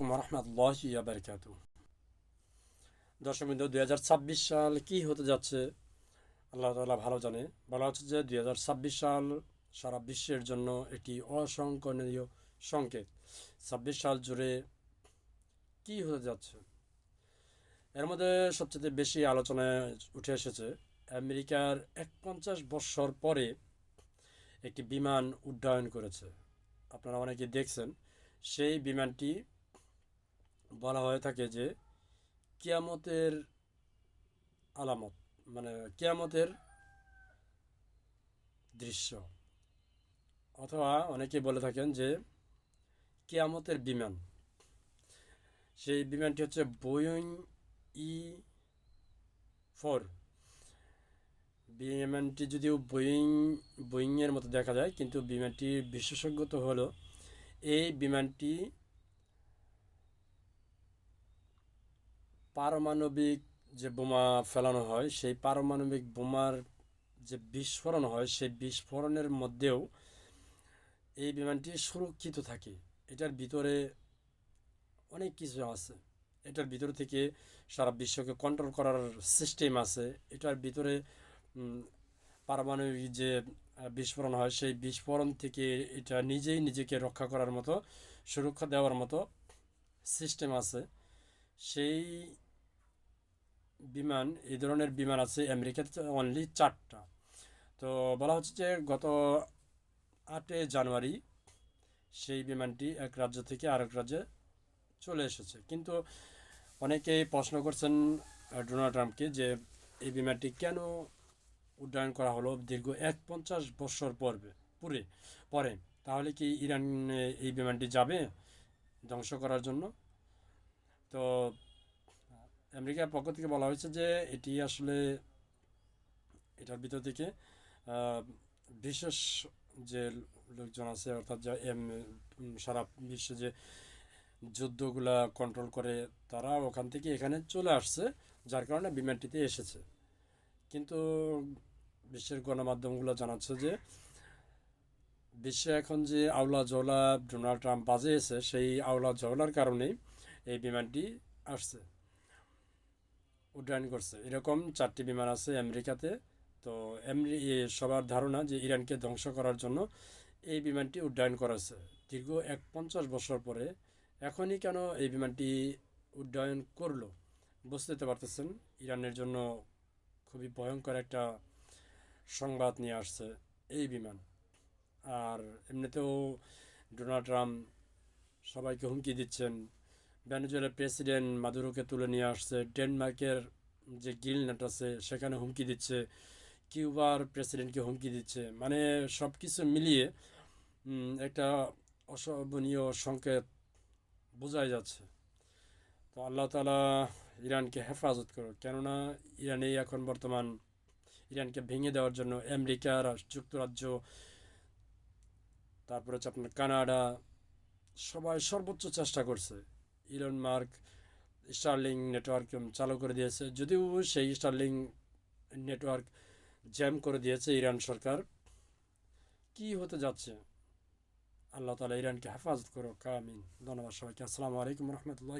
রহমতুল্লাহ বারকাত দর্শক বিন্দু, দুই হাজার ছাব্বিশ সাল কি হতে যাচ্ছে? আল্লাহ তালা ভালো জানে। বলা হচ্ছে যে দুই হাজার ছাব্বিশ সাল সারা বিশ্বের জন্য একটি অসংকরণীয় সংকেত। ছাব্বিশ সাল জুড়ে কী হতে যাচ্ছে? এর মধ্যে সবচেয়ে বেশি আলোচনায় উঠে এসেছে, আমেরিকার এক পঞ্চাশ বৎসর পরে একটি বিমান উড্ডয়ন করেছে। আপনারা অনেকে দেখছেন, সেই বিমানটি বলা হয়ে থাকে যে কিয়ামতের আলামত মানে কিয়ামতের দৃশ্য। অথবা অনেকে বলে থাকেন যে কিয়ামতের বিমান। সেই বিমানটি হচ্ছে বোয়িং ই ফোর। বিমানটি যদিও বোয়িং, বোয়িংয়ের মতো দেখা যায়, কিন্তু বিমানটির বিশেষজ্ঞতা হলো। এই বিমানটি পারমাণবিক যে বোমা ফেলানো হয়, সেই পারমাণবিক বোমার যে বিস্ফোরণ হয়, সেই বিস্ফোরণের মধ্যেও এই বিমানটি সুরক্ষিত থাকে। এটার ভিতরে অনেক কিছু আছে। এটার ভিতর থেকে সারা বিশ্বকে কন্ট্রোল করার সিস্টেম আছে। এটার ভিতরে পারমাণবিক যে বিস্ফোরণ হয়, সেই বিস্ফোরণ থেকে এটা নিজেই নিজেকে রক্ষা করার মতো, সুরক্ষা দেওয়ার মতো সিস্টেম আছে। সেই বিমান, এই ধরনের বিমান আছে আমেরিকাতে অনলি চারটা। তো বলা হচ্ছে যে গত আটই জানুয়ারি সেই বিমানটি এক রাজ্য থেকে আরেক রাজ্যে চলে এসেছে। কিন্তু অনেকেই প্রশ্ন করছেন ডোনাল্ড ট্রাম্পকে যে এই বিমানটি কেন উড্ডয়ন করা হলো দীর্ঘ এক পঞ্চাশ বৎসর পর্বে পুরে পরে। তাহলে কি ইরান এই বিমানটি যাবে ধ্বংস করার জন্য? তো আমেরিকার পক্ষ থেকে বলা হয়েছে যে এটি আসলে এটার ভিতর থেকে বিশেষ যে লোকজন আছে, অর্থাৎ যা এম- সারা বিশ্বে যে যুদ্ধগুলা কন্ট্রোল করে, তারা ওখান থেকে এখানে চলে আসছে, যার কারণে বিমানটিতে এসেছে। কিন্তু বিশ্বের গণমাধ্যমগুলো জানাচ্ছে যে বিশ্বে এখন যে আওলা জওলা ডোনাল্ড ট্রাম্প বাজিয়েছে, সেই আওলা জওলার কারণেই এই বিমানটি আসছে। উড্ডয়ন করছে। এরকম চারটি বিমান আছে আমেরিকাতে। তো সবার ধারণা যে ইরানকে ধ্বংস করার জন্য এই বিমানটি উড্ডয়ন করেছে। দীর্ঘ এক পঞ্চাশ বছর পরে এখনই কেন এই বিমানটি উড্ডয়ন করল বুঝতে পারতেছেন? ইরানের জন্য খুবই ভয়ঙ্কর একটা সংবাদ নিয়ে আসছে এই বিমান। আর এমনিতেও ডোনাল্ড ট্রাম্প সবাইকে হুমকি দিচ্ছেন। ভেনেজুয়েলার প্রেসিডেন্ট মাদুরোকে তুলে নিয়ে আসছে, ডেনমার্কের যে গিলনেট আছে সেখানে হুমকি দিচ্ছে, কিউবার প্রেসিডেন্টকে হুমকি দিচ্ছে। মানে সব কিছু মিলিয়ে একটা অশোভনীয় সংকেত বোঝাই যাচ্ছে। তো আল্লাহ তালা ইরানকে হেফাজত করো কেননা ইরানেই এখন বর্তমান ইরানকে ভেঙে দেওয়ার জন্য আমেরিকা যুক্তরাজ্য, তারপরে হচ্ছে আপনার কানাডা, সবাই সর্বোচ্চ চেষ্টা করছে। ইলন মার্ক স্টারলিং নেটওয়ার্ক চালু করে দিয়েছে। যদিও সেই স্টারলিং নেটওয়ার্ক জ্যাম করে দিয়েছে ইরান সরকার। কি হতে যাচ্ছে? আল্লাহ তালা ইরানকে হেফাজত করো কামিন ধন্যবাদ সবাইকে। আসসালামু আলাইকুম রহমতুল্লাহ